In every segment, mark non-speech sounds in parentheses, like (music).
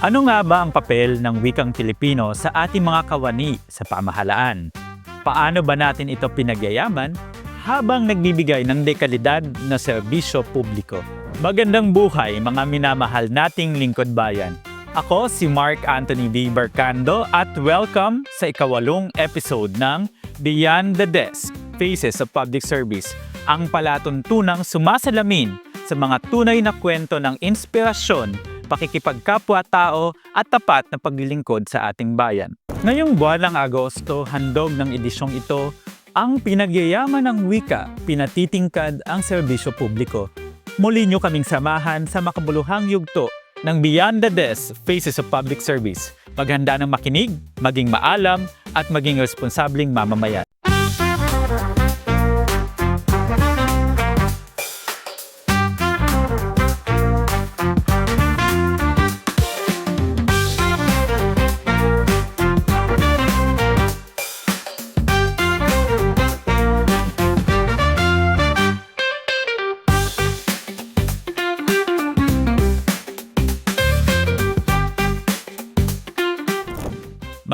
Ano nga ba ang papel ng wikang Filipino sa ating mga kawani sa pamahalaan? Paano ba natin ito pinagyayaman habang nagbibigay ng dekalidad na serbisyo publiko? Magandang buhay mga minamahal nating lingkod bayan. Ako si Mark Anthony V. Barcando at welcome sa ikawalong episode ng Beyond the Desk, Faces of Public Service, ang palatuntunang sumasalamin sa mga tunay na kwento ng inspirasyon pakikipagkapwa-tao at tapat na paglilingkod sa ating bayan. Ngayong buwan ng Agosto, handog ng edisyong ito, ang pinagyayaman ng wika, pinatitingkad ang serbisyo publiko. Muli nyo kaming samahan sa makabuluhang yugto ng Beyond the Desk Faces of Public Service. Maghanda ng makinig, maging maalam, at maging responsabling mamamayan.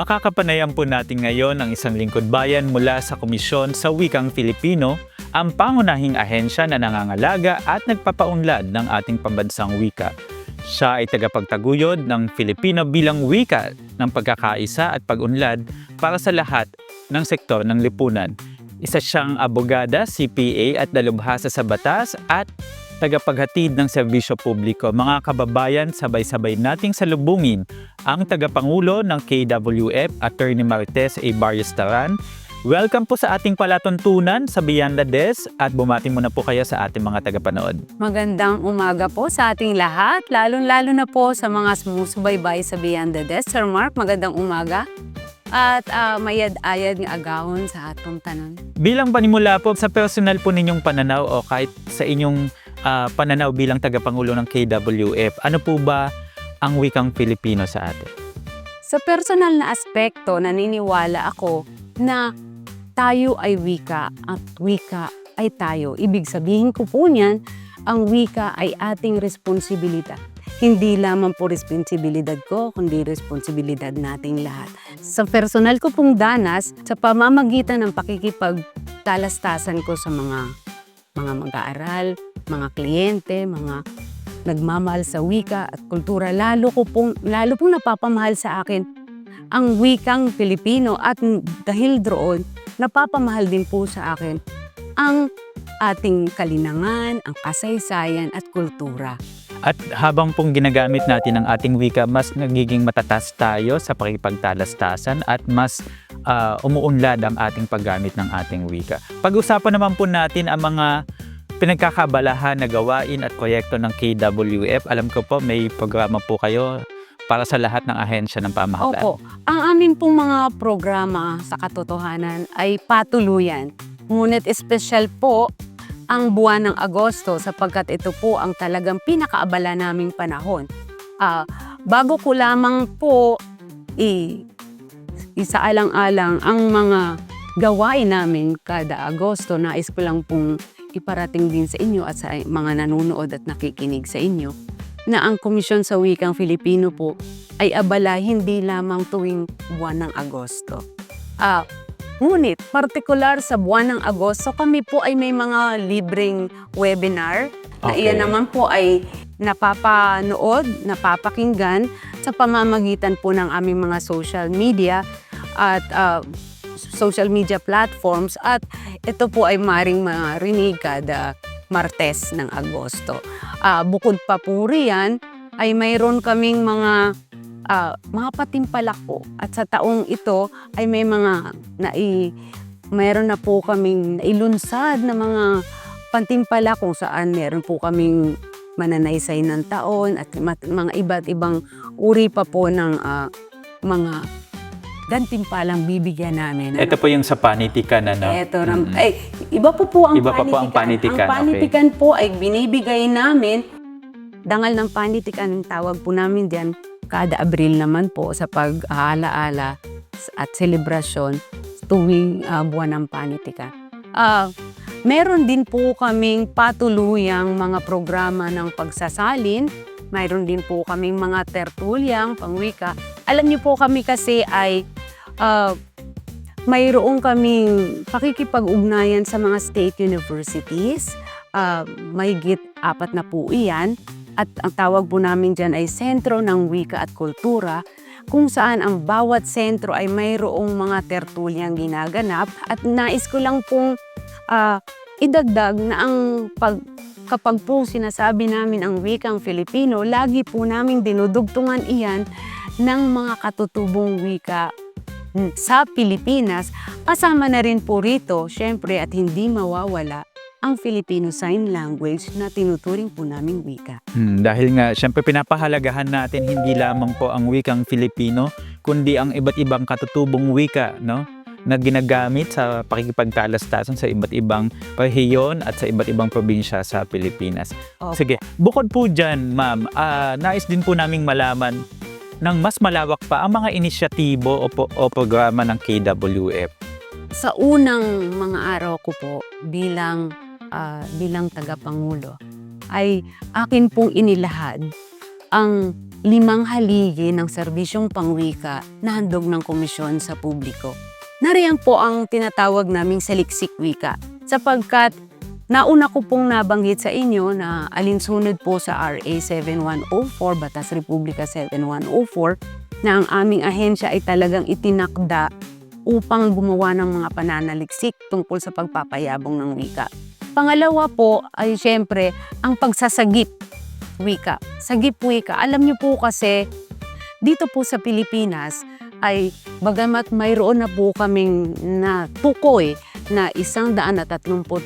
Makakapanayan po natin ngayon ang isang lingkod bayan mula sa Komisyon sa Wikang Filipino, ang pangunahing ahensya na nangangalaga at nagpapaunlad ng ating pambansang wika. Siya ay tagapagtaguyod ng Filipino bilang wika ng pagkakaisa at pag-unlad para sa lahat ng sektor ng lipunan. Isa siyang abogada, CPA at dalubhasa sa batas at tagapaghatid ng serbisyo publiko. Mga kababayan, sabay-sabay nating salubungin ang tagapangulo ng KWF, Attorney Marites A. Barrios Taran. Welcome po sa ating palatuntunan sa Beyond the Desk at bumati muna po kayo sa ating mga tagapanood. Magandang umaga po sa ating lahat, lalong-lalo na po sa mga sumusubaybay sa Beyond the Desk. Sir Mark, magandang umaga. At ah, mayad-ayad ng agawon sa atong tanan. Bilang panimula po sa personal po ninyong pananaw o kahit sa inyong ah, pananaw bilang tagapangulo ng KWF, ano po ba ang wikang Filipino sa atin? Sa personal na aspekto, naniniwala ako na tayo ay wika at wika ay tayo. Ibig sabihin ko po niyan, ang wika ay ating responsibilidad. Hindi lamang po responsibilidad ko, kundi responsibilidad nating lahat. Sa personal ko pong danas, sa pamamagitan ng pakikipagtalastasan ko sa mga mga mag-aaral, mga kliyente, mga nagmamahal sa wika at kultura, lalo ko pong, lalo pong napapamahal sa akin ang wikang Pilipino at dahil doon, napapamahal din po sa akin ang ating kalinangan, ang kasaysayan at kultura. At habang pong ginagamit natin ang ating wika, mas nagiging matatas tayo sa pakipagtalastasan at mas ah, umuunlad ang ating paggamit ng ating wika. Pag-usapan naman po natin ang mga pinagkakabalahan na gawain at proyekto ng KWF. Alam ko po may programa po kayo para sa lahat ng ahensya ng pamahalaan. Opo, ang amin pong mga programa sa katotohanan ay patuluyan. Ngunit espesyal po ang buwan ng Agosto sapagkat ito po ang talagang pinakaabala naming panahon. Ah, bago ko lamang po i isaalang-alang ang mga gawain namin kada Agosto, nais ko lang pong iparating din sa inyo at sa mga nanonood at nakikinig sa inyo na ang Komisyon sa Wikang Filipino po ay abala hindi lamang tuwing buwan ng Agosto. Ah, ngunit partikular sa buwan ng Agosto, kami po ay may mga libreng webinar na Okay. iyan naman po ay napapanood, napapakinggan sa pamamagitan po ng aming mga social media at ah, social media platforms at ito po ay maring marinig kada Martes ng Agosto. Ah, bukod pa po riyan, ay mayroon kaming mga ah, mga patimpalak po. At sa taong ito ay may mga nai, mayroon na po kaming nailunsad na mga pantimpalak kung saan meron po kaming mananaysay ng taon at mga iba't ibang uri pa po ng ah, mga gantimpalang bibigyan namin. Ano Ito po yung sa panitikan ano. Eto, ram- Mm-mm. ay, iba po po ang Iba pa po ang panitikan, Ang panitikan po ay binibigay namin, dangal ng panitikan, ang tawag po namin diyan, kada Abril naman po sa pag-aalaala at selebrasyon tuwing ah, buwan ng panitikan. Ah, meron din po kaming patuluyang mga programa ng pagsasalin mayroon din po kaming mga tertulyang pangwika. Alam niyo po kami kasi ay ah, mayroon kaming pakikipag-ugnayan sa mga state universities. Uh, may git apat na po iyan. At ang tawag po namin dyan ay Sentro ng Wika at Kultura kung saan ang bawat sentro ay mayroong mga tertulyang ginaganap at nais ko lang pong ah, idagdag na ang pag, kapag po sinasabi namin ang wikang Filipino, lagi po namin dinudugtungan iyan ng mga katutubong wika mm, sa Pilipinas. Kasama na rin po rito, syempre at hindi mawawala, ang Filipino Sign Language na tinuturing po naming wika. Hmm, dahil nga, syempre pinapahalagahan natin hindi lamang po ang wikang Filipino, kundi ang iba't ibang katutubong wika, no? na ginagamit sa pakikipagtalastasan sa iba't ibang rehiyon at sa iba't ibang probinsya sa Pilipinas. Opo. Sige, bukod po dyan, ma'am, ah, nais din po naming malaman ng mas malawak pa ang mga inisyatibo o, po- o programa ng KWF. Sa unang mga araw ko po bilang ah, bilang tagapangulo ay akin pong inilahad ang limang haligi ng serbisyong pangwika na handog ng komisyon sa publiko. Nariyan po ang tinatawag naming saliksik wika sapagkat nauna ko pong nabanggit sa inyo na alinsunod po sa RA 7104, Batas Republika 7104, na ang aming ahensya ay talagang itinakda upang gumawa ng mga pananaliksik tungkol sa pagpapayabong ng wika. Pangalawa po ay siyempre ang pagsasagip wika. Sagip wika. Alam niyo po kasi dito po sa Pilipinas ay bagamat mayroon na po kaming na tukoy na isang daan at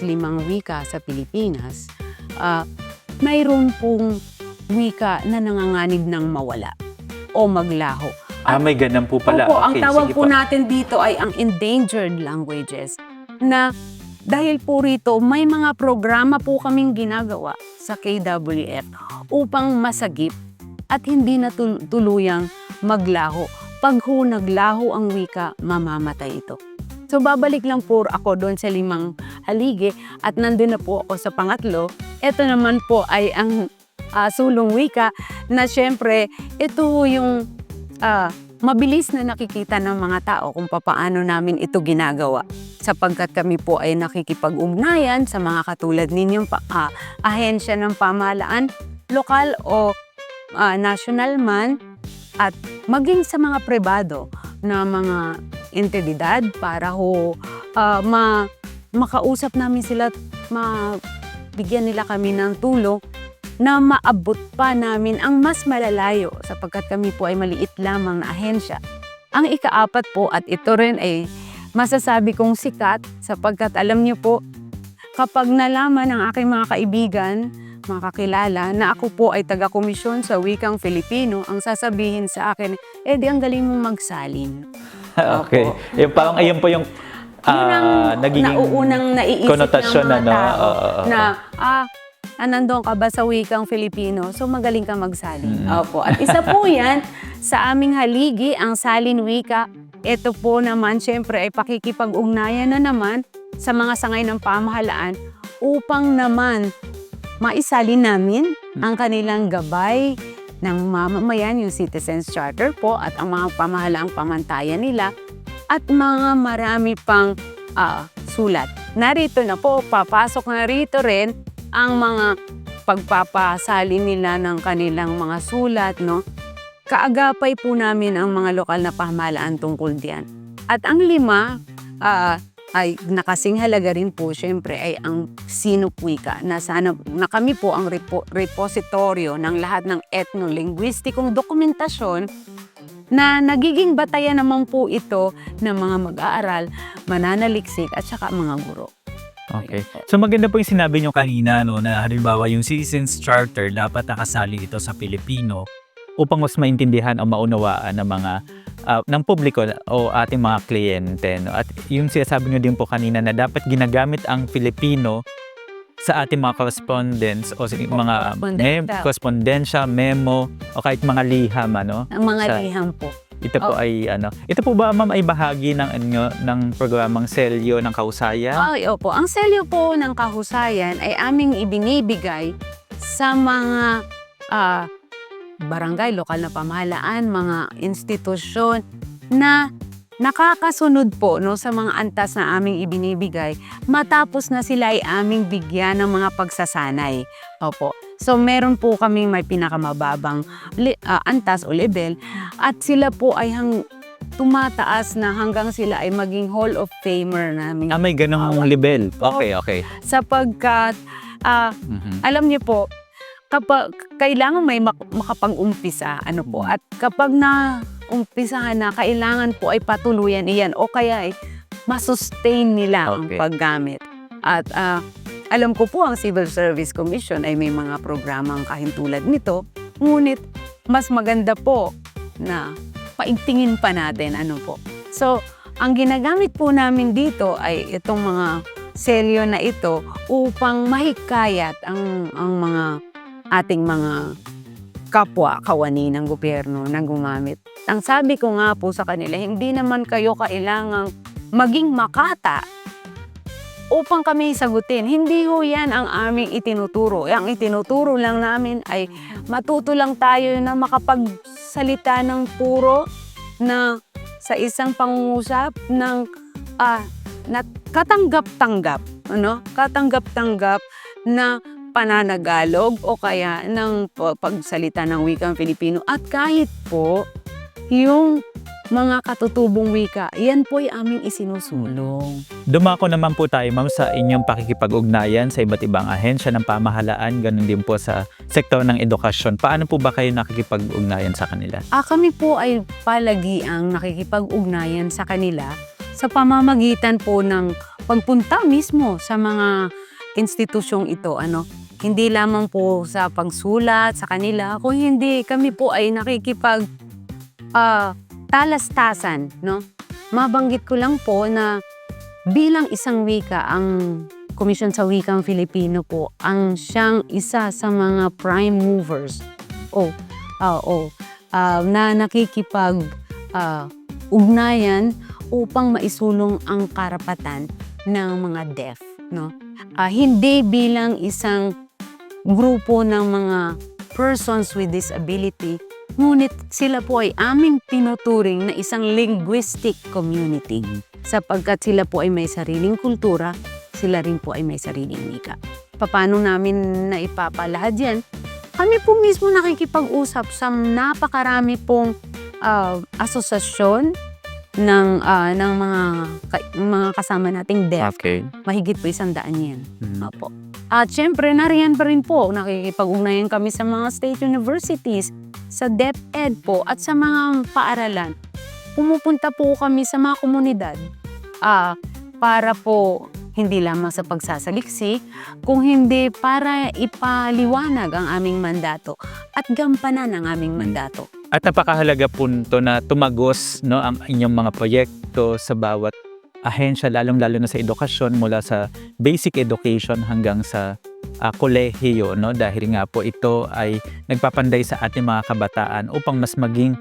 limang wika sa Pilipinas, ah, mayroon pong wika na nanganganib ng mawala o maglaho. Ah, may ganun po pala. Opo, ang Okay, tawag sige po natin dito ay ang endangered languages na dahil po rito may mga programa po kaming ginagawa sa KWF upang masagip at hindi na tul- tuluyang maglaho. Pag ho naglaho ang wika, mamamatay ito. So babalik lang po ako doon sa limang haligi at nandun na po ako sa pangatlo. Ito naman po ay ang ah, sulong wika na syempre ito yung ah, mabilis na nakikita ng mga tao kung papaano namin ito ginagawa. Sapagkat kami po ay nakikipag-ugnayan sa mga katulad ninyong pa, ah, ahensya ng pamahalaan, lokal o ah, national man, at maging sa mga pribado na mga entidad para ho ah, ma, makausap namin sila at mabigyan nila kami ng tulong na maabot pa namin ang mas malalayo sapagkat kami po ay maliit lamang na ahensya. Ang ikaapat po at ito rin ay masasabi kong sikat sapagkat alam niyo po kapag nalaman ng aking mga kaibigan, mga kakilala na ako po ay taga-komisyon sa wikang Filipino, ang sasabihin sa akin, eh di ang galing mong magsalin. (laughs) okay. Yung parang ayun po yung Yun ang ah, nagiging nauunang naiisip ng mga na, no? tao Oo, oo, oo. na, ah, ah, nandun ka ba sa wikang Filipino, so magaling ka magsalin. Mm. Opo. At isa po (laughs) yan, sa aming haligi, ang salin wika, ito po naman, syempre, ay pakikipag-ugnayan na naman sa mga sangay ng pamahalaan upang naman maisalin namin ang kanilang gabay ng mamamayan, yung Citizens Charter po, at ang mga pamahalaang pamantayan nila, at mga marami pang ah, sulat. Narito na po, papasok na rito rin ang mga pagpapasali nila ng kanilang mga sulat, no? Kaagapay po namin ang mga lokal na pamahalaan tungkol diyan. At ang lima, ah, ay nakasing halaga rin po, syempre, ay ang sinupwika na sana na kami po ang repo, repositoryo ng lahat ng etnolinguistikong dokumentasyon na nagiging batayan naman po ito ng mga mag-aaral, mananaliksik at saka mga guro. Okay. So maganda po yung sinabi nyo kanina no, na halimbawa yung Citizens Charter dapat nakasali ito sa Pilipino upang mas maintindihan o maunawaan ng mga ah, ng publiko o ating mga kliyente. No? At yung sinasabi nyo din po kanina na dapat ginagamit ang Filipino sa ating mga correspondence o sa mga mem- Correspondensya. correspondensya, memo o kahit mga liham ano. Ang mga Sa- liham po. Ito po Oh. ay ano. Ito po ba ma'am ay bahagi ng ano ng programang Selyo ng Kausayan? Ay, opo. Ang selyo po ng kahusayan ay aming ibinibigay sa mga ah, barangay, lokal na pamahalaan, mga institusyon na nakakasunod po no, sa mga antas na aming ibinibigay matapos na sila ay aming bigyan ng mga pagsasanay. Opo. So meron po kaming may pinakamababang ah, antas o level at sila po ay hang tumataas na hanggang sila ay maging Hall of Famer namin. Ah, may ganong level. Okay, okay. Sapagkat ah, Mhm. alam niyo po, kapag kailangan may mak- makapag-umpisa, ano po, at kapag na umpisahan na, kailangan po ay patuluyan iyan o kaya ay masustain nila ang Okay. paggamit. At ah, alam ko po ang Civil Service Commission ay may mga programang kahintulad nito, ngunit mas maganda po na paigtingin pa natin ano po. So, ang ginagamit po namin dito ay itong mga selyo na ito upang mahikayat ang, ang mga ating mga kapwa kawani ng gobyerno na gumamit. Ang sabi ko nga po sa kanila, hindi naman kayo kailangang maging makata upang kami sagutin. Hindi ho yan ang aming itinuturo. Ang itinuturo lang namin ay matuto lang tayo na makapagsalita ng puro na sa isang pangungusap ng ah, na katanggap-tanggap, ano? Katanggap-tanggap na pananagalog o kaya ng pa- pagsalita ng wikang Filipino at kahit po yung mga katutubong wika, yan po ay aming isinusulong. Dumako naman po tayo, ma'am, sa inyong pakikipag-ugnayan sa iba't ibang ahensya ng pamahalaan, ganun din po sa sektor ng edukasyon. Paano po ba kayo nakikipag-ugnayan sa kanila? Ah, kami po ay palagi ang nakikipag-ugnayan sa kanila sa pamamagitan po ng pagpunta mismo sa mga institusyong ito. Ano, hindi lamang po sa pagsulat sa kanila, kung hindi kami po ay nakikipag ah, talastasan, no? Mabanggit ko lang po na bilang isang wika, ang Komisyon sa Wikang Filipino po, ang siyang isa sa mga prime movers o ah, o ah, na nakikipag ah, ugnayan upang maisulong ang karapatan ng mga deaf, no? Ah, hindi bilang isang grupo ng mga persons with disability, ngunit sila po ay aming tinuturing na isang linguistic community sapagkat sila po ay may sariling kultura, sila rin po ay may sariling wika. Paano namin na ipapalahad yan? Kami po mismo nakikipag-usap sa napakarami pong ah, asosasyon ng ah, ng mga ka- mga kasama nating deaf. Okay. Mahigit po isang daan yan. Mm. Opo. At syempre, nariyan pa rin po, nakikipag-ugnayan kami sa mga state universities, sa DepEd po, at sa mga paaralan. Pumupunta po kami sa mga komunidad ah, para po hindi lamang sa pagsasaliksi, kung hindi para ipaliwanag ang aming mandato at gampanan ang aming mandato. At napakahalaga punto na tumagos no, ang inyong mga proyekto sa bawat ahensya, lalong-lalo na sa edukasyon, mula sa basic education hanggang sa ah, kolehiyo. No? Dahil nga po ito ay nagpapanday sa ating mga kabataan upang mas maging,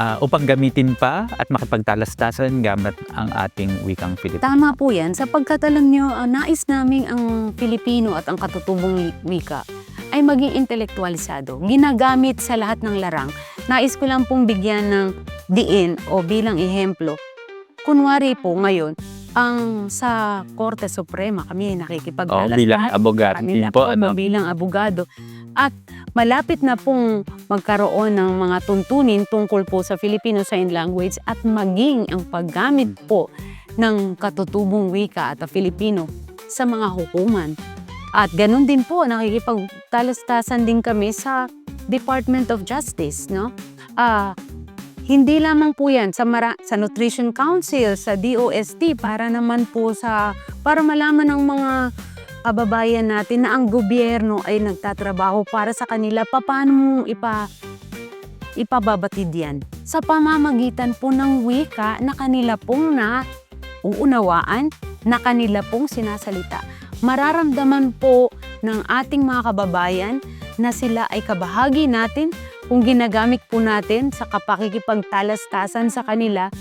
ah, upang gamitin pa at makipagtalastasan gamit ang ating wikang Filipino. Tama po yan, sapagkat alam nyo, ah, nais naming ang Pilipino at ang katutubong wika ay maging intelektualisado. Ginagamit sa lahat ng larang. Nais ko lang pong bigyan ng diin o bilang ehemplo. Kunwari po ngayon, ang sa Korte Suprema kami ay Oh, bilang abogat kami din na po. Ano? bilang abogado. At malapit na pong magkaroon ng mga tuntunin tungkol po sa Filipino Sign Language at maging ang paggamit po ng katutubong wika at ang Filipino sa mga hukuman. At ganun din po, nakikipagtalastasan din kami sa Department of Justice, no? Ah, hindi lamang po yan sa, mara- sa Nutrition Council, sa DOST, para naman po sa, para malaman ng mga kababayan natin na ang gobyerno ay nagtatrabaho para sa kanila, paano mo ipa, ipababatid yan? Sa pamamagitan po ng wika na kanila pong na uunawaan, na kanila pong sinasalita. Mararamdaman po ng ating mga kababayan na sila ay kabahagi natin kung ginagamit po natin sa kapakikipagtalastasan sa kanila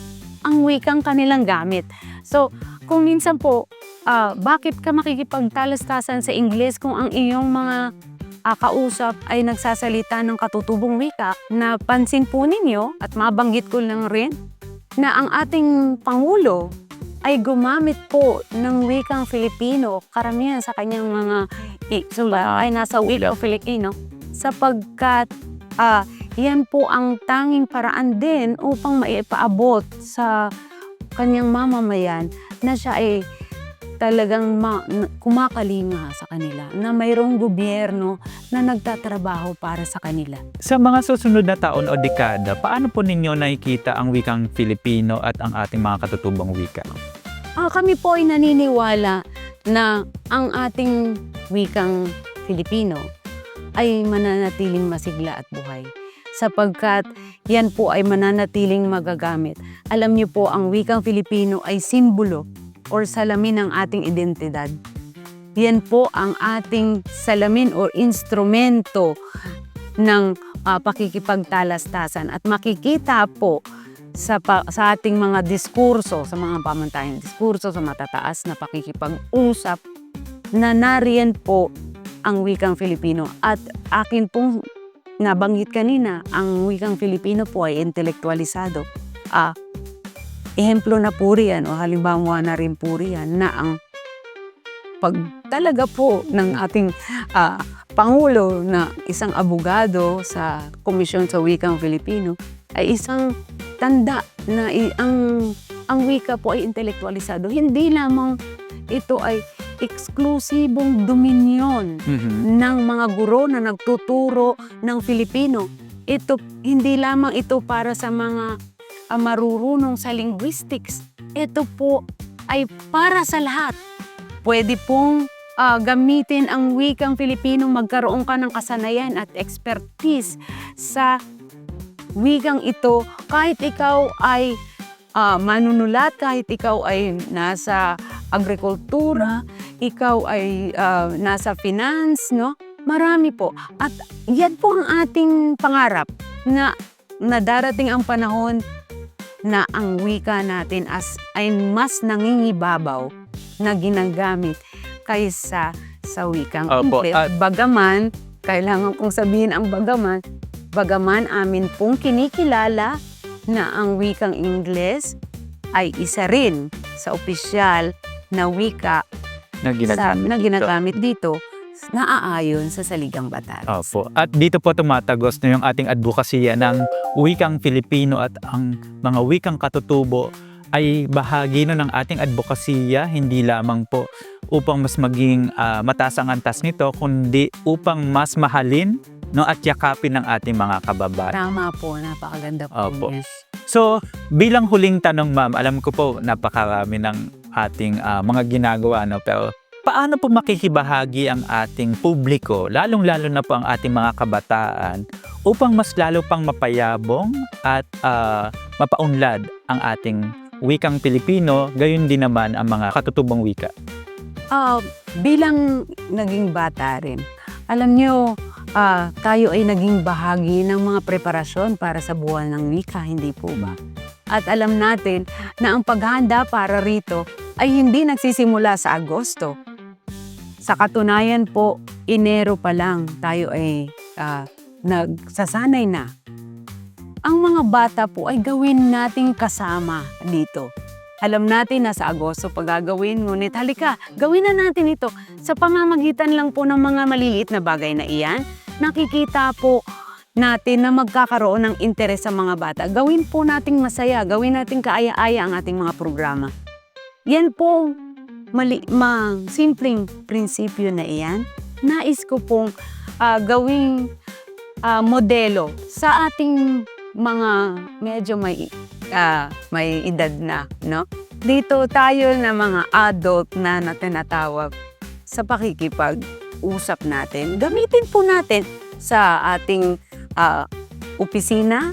ang wikang kanilang gamit. So, kung minsan po, ah, bakit ka makikipagtalastasan sa Ingles kung ang iyong mga ah, kausap ay nagsasalita ng katutubong wika na pansin po ninyo at mabanggit ko lang rin na ang ating Pangulo ay gumamit po ng wikang Filipino karamihan sa kanyang mga sula ay nasa wikang Filipino sapagkat ah, yan po ang tanging paraan din upang maipaabot sa kanyang mamamayan na siya ay talagang ma- kumakalinga sa kanila na mayroong gobyerno na nagtatrabaho para sa kanila. Sa mga susunod na taon o dekada, paano po ninyo nakikita ang wikang Filipino at ang ating mga katutubong wika? Ah, kami po ay naniniwala na ang ating wikang Filipino ay mananatiling masigla at buhay sapagkat yan po ay mananatiling magagamit. Alam niyo po, ang wikang Filipino ay simbolo or salamin ng ating identidad. Yan po ang ating salamin or instrumento ng ah, pakikipagtalastasan at makikita po sa, pa- sa ating mga diskurso, sa mga pamantayang diskurso, sa matataas na pakikipag-usap, na nariyan po ang wikang Filipino. At akin pong nabanggit kanina, ang wikang Filipino po ay intelektualisado. Ah, ehemplo na po riyan o halimbawa na rin po riyan na ang pag talaga po ng ating ah, Pangulo na isang abogado sa Komisyon sa Wikang Filipino ay isang tanda na ang ang wika po ay intelektualisado. Hindi lamang ito ay eksklusibong dominyon ng mga guro na nagtuturo ng Filipino. Ito hindi lamang ito para sa mga ah, marurunong sa linguistics. Ito po ay para sa lahat. Pwede pong ah, gamitin ang wikang Filipino, magkaroon ka ng kasanayan at expertise sa wikang ito kahit ikaw ay ah, manunulat, kahit ikaw ay nasa agrikultura, ikaw ay ah, nasa finance, no? Marami po. At yan po ang ating pangarap na, na darating ang panahon na ang wika natin as ay mas nangingibabaw na ginagamit kaysa sa wikang Opo, Ingles. at- Bagaman, kailangan kong sabihin ang bagaman, bagaman amin pong kinikilala na ang wikang Ingles ay isa rin sa opisyal na wika Na sa, ginagamit na dito? Dito naaayon sa saligang batas. Opo. At dito po tumatagos na yung ating advokasya ng wikang Filipino at ang mga wikang katutubo ay bahagi na ng ating advokasya, hindi lamang po upang mas maging ah, mataas ang antas nito, kundi upang mas mahalin no, at yakapin ng ating mga kababayan. Tama po, napakaganda po Opo. niya. So, bilang huling tanong ma'am, alam ko po napakarami ng ating ah, mga ginagawa, no? pero paano po makikibahagi ang ating publiko, lalong-lalo na po ang ating mga kabataan, upang mas lalo pang mapayabong at ah, mapaunlad ang ating wikang Pilipino, gayon din naman ang mga katutubong wika. Ah, bilang naging bata rin, alam nyo, ah, tayo ay naging bahagi ng mga preparasyon para sa buwan ng wika, hindi po ba? At alam natin na ang paghahanda para rito ay hindi nagsisimula sa Agosto. Sa katunayan po, Enero pa lang tayo ay ah, nagsasanay na. Ang mga bata po ay gawin nating kasama dito. Alam natin na sa Agosto pag gagawin, ngunit halika, gawin na natin ito. Sa pamamagitan lang po ng mga maliliit na bagay na iyan, nakikita po natin na magkakaroon ng interes sa mga bata. Gawin po nating masaya, gawin nating kaaya-aya ang ating mga programa. Yan po, mali, ma, simpleng prinsipyo na iyan. Nais ko pong ah, gawing ah, modelo sa ating mga medyo may ah, may edad na, no? Dito tayo na mga adult na na tinatawag sa pakikipag-usap natin. Gamitin po natin sa ating ah, opisina.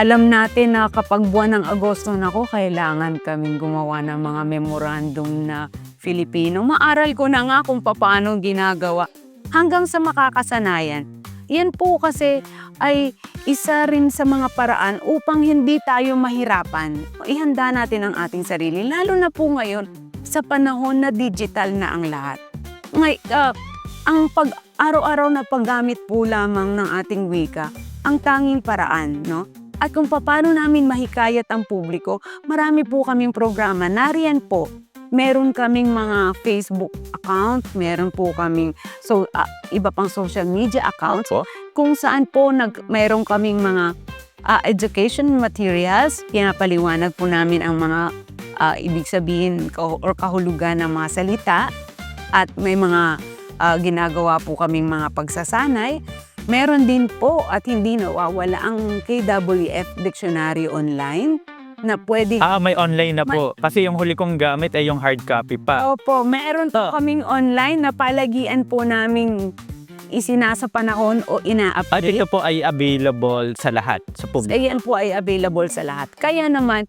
Alam natin na kapag buwan ng Agosto na ko, kailangan kaming gumawa ng mga memorandum na Filipino. Maaral ko na nga kung paano ginagawa hanggang sa makakasanayan. Yan po kasi ay isa rin sa mga paraan upang hindi tayo mahirapan. Ihanda natin ang ating sarili, lalo na po ngayon sa panahon na digital na ang lahat. Ngay, ah, ang pag araw-araw na paggamit po lamang ng ating wika ang tanging paraan, no? At kung paano namin mahikayat ang publiko, marami po kaming programa. Nariyan po, meron kaming mga Facebook account, meron po kaming so, ah, iba pang social media accounts Po. kung saan po nag, meron kaming mga ah, education materials, pinapaliwanag po namin ang mga ah, ibig sabihin or kahulugan ng mga salita at may mga ah, ginagawa po kaming mga pagsasanay. Meron din po at hindi nawawala ang KWF Dictionary online na pwede Ah, may online na po. Kasi yung huli kong gamit ay yung hard copy pa. Opo, meron po Ah. kaming online na palagian po naming isinasa panahon o At ina-update. ito po ay available sa lahat, sa public. Ayan po ay available sa lahat. Kaya naman,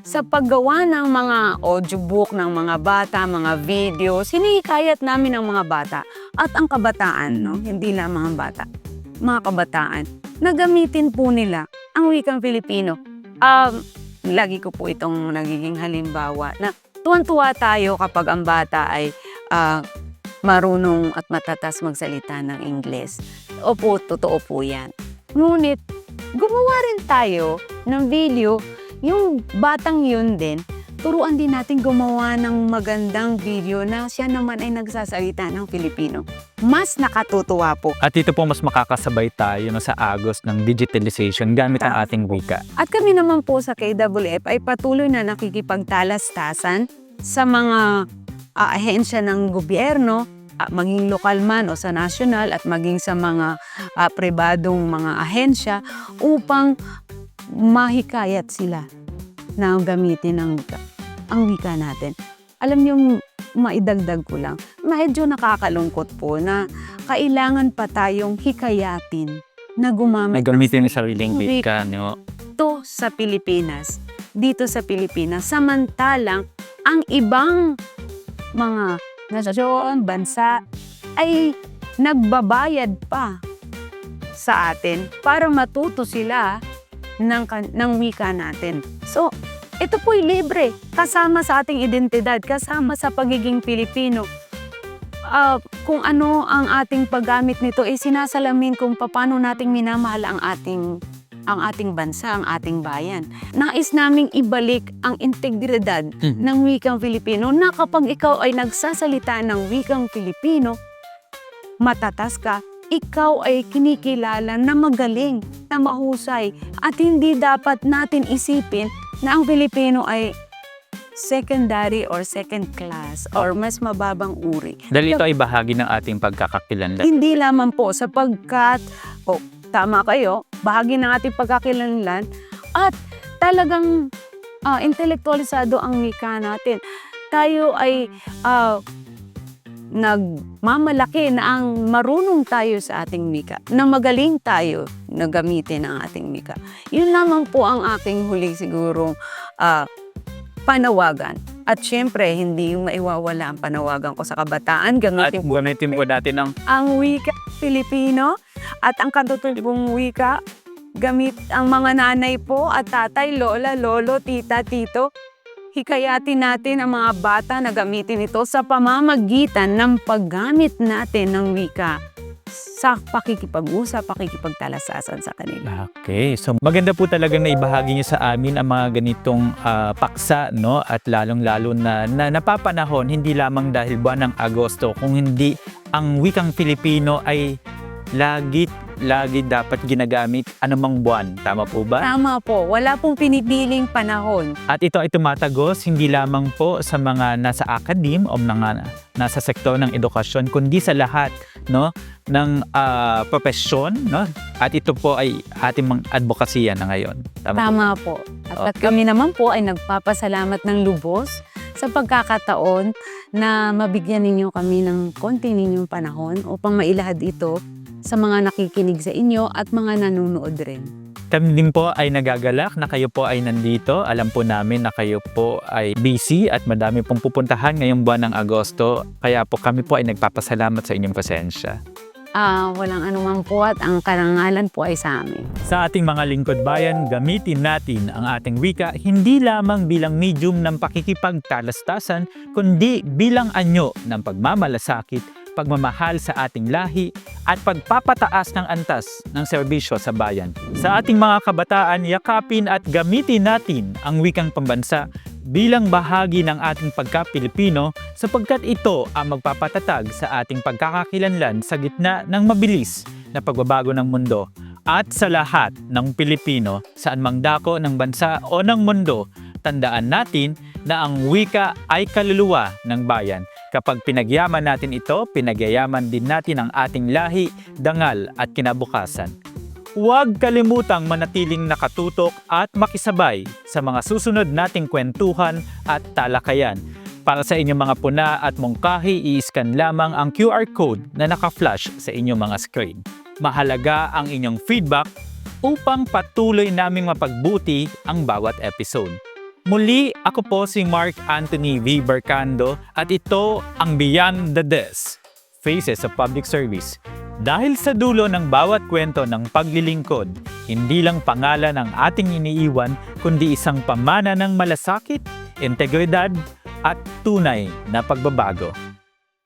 sa paggawa ng mga audiobook ng mga bata, mga videos, hinihikayat namin ang mga bata at ang kabataan, no? hindi lamang ang bata, mga kabataan, na gamitin po nila ang wikang Filipino. Um, lagi ko po itong nagiging halimbawa na tuwan-tuwa tayo kapag ang bata ay ah, marunong at matatas magsalita ng Ingles. Opo, totoo po yan. Ngunit, gumawa rin tayo ng video, yung batang yun din, turuan din natin gumawa ng magandang video na siya naman ay nagsasalita ng Filipino. Mas nakatutuwa po. At ito po mas makakasabay tayo no, sa agos ng digitalization gamit ang Tama. ating wika. At kami naman po sa KWF ay patuloy na nakikipagtalastasan sa mga ah, ahensya ng gobyerno, ah, maging lokal man o sa national at maging sa mga ah, pribadong mga ahensya upang mahikayat sila na gamitin ang wika, ang wika natin. Alam niyo, maidagdag ko lang, medyo nakakalungkot po na kailangan pa tayong hikayatin na gumamit May gamitin yung sariling Wika. No? dito sa Pilipinas, dito sa Pilipinas, samantalang ang ibang mga nasasyon, bansa, ay nagbabayad pa sa atin para matuto sila ng, ng wika natin. So, ito po'y libre, kasama sa ating identidad, kasama sa pagiging Pilipino. Ah, kung ano ang ating paggamit nito, ay sinasalamin kung paano nating minamahal ang ating ang ating bansa, ang ating bayan. Nais naming ibalik ang integridad Mhm. ng wikang Filipino na kapag ikaw ay nagsasalita ng wikang Filipino, matatas ka, ikaw ay kinikilala na magaling, na mahusay, at hindi dapat natin isipin na ang Filipino ay secondary or second class or mas mababang uri. Dahil ito ay bahagi ng ating pagkakakilanlan. Hindi lamang po sapagkat, oh, tama kayo, bahagi ng ating pagkakilanlan at talagang ah, intelektualisado ang wika natin. Tayo ay ah, nagmamalaki na ang marunong tayo sa ating wika, na magaling tayo na gamitin ang ating wika. Yun lamang po ang aking huli siguro ah, panawagan. At syempre, hindi yung maiwawala ang panawagan ko sa kabataan. At Gamitin po gamitin po natin ang ang wika Filipino at ang katutubong wika gamit ang mga nanay po at tatay, lola, lolo, tita, tito. Hikayatin natin ang mga bata na gamitin ito sa pamamagitan ng paggamit natin ng wika sa pakikipag-usap, pakikipagtalasasan sa kanila. Okay, so maganda po talagang naibahagi niyo sa amin ang mga ganitong ah, paksa no at lalong-lalo na, na napapanahon hindi lamang dahil buwan ng Agosto kung hindi ang wikang Filipino ay lagi lagi dapat ginagamit anumang buwan. Tama po ba? Tama po, wala pong pinipiling panahon. At ito ay tumatagos hindi lamang po sa mga nasa academe o mga nasa sektor ng edukasyon kundi sa lahat no ng ah, profesyon no at ito po ay ating mga advokasya na ngayon. Tama, po? Tama po. At, at kami naman po ay nagpapasalamat ng lubos sa pagkakataon na mabigyan ninyo kami ng konti ninyong panahon upang mailahad ito sa mga nakikinig sa inyo at mga nanonood rin. Kami din po ay nagagalak na kayo po ay nandito. Alam po namin na kayo po ay busy at madami pong pupuntahan ngayong buwan ng Agosto. Kaya po kami po ay nagpapasalamat sa inyong pasensya. Ah, walang anuman po at ang karangalan po ay sa amin. Sa ating mga lingkod bayan, gamitin natin ang ating wika hindi lamang bilang medium ng pakikipagtalastasan, kundi bilang anyo ng pagmamalasakit, pagmamahal sa ating lahi at pagpapataas ng antas ng serbisyo sa bayan. Sa ating mga kabataan, yakapin at gamitin natin ang wikang pambansa bilang bahagi ng ating pagka-Pilipino sapagkat ito ang magpapatatag sa ating pagkakakilanlan sa gitna ng mabilis na pagbabago ng mundo at sa lahat ng Pilipino saan mang dako ng bansa o ng mundo, tandaan natin na ang wika ay kaluluwa ng bayan. Kapag pinagyaman natin ito, pinagyayaman din natin ang ating lahi, dangal at kinabukasan. Huwag kalimutang manatiling nakatutok at makisabay sa mga susunod nating kwentuhan at talakayan. Para sa inyong mga puna at mungkahi, i-scan lamang ang QR code na naka-flash sa inyong mga screen. Mahalaga ang inyong feedback upang patuloy naming mapagbuti ang bawat episode. Muli, ako po si Mark Anthony V. Bercando at ito ang Beyond the Desk, Faces of Public Service. Dahil sa dulo ng bawat kwento ng paglilingkod, hindi lang pangalan ang ating iniiwan, kundi isang pamana ng malasakit, integridad, at tunay na pagbabago.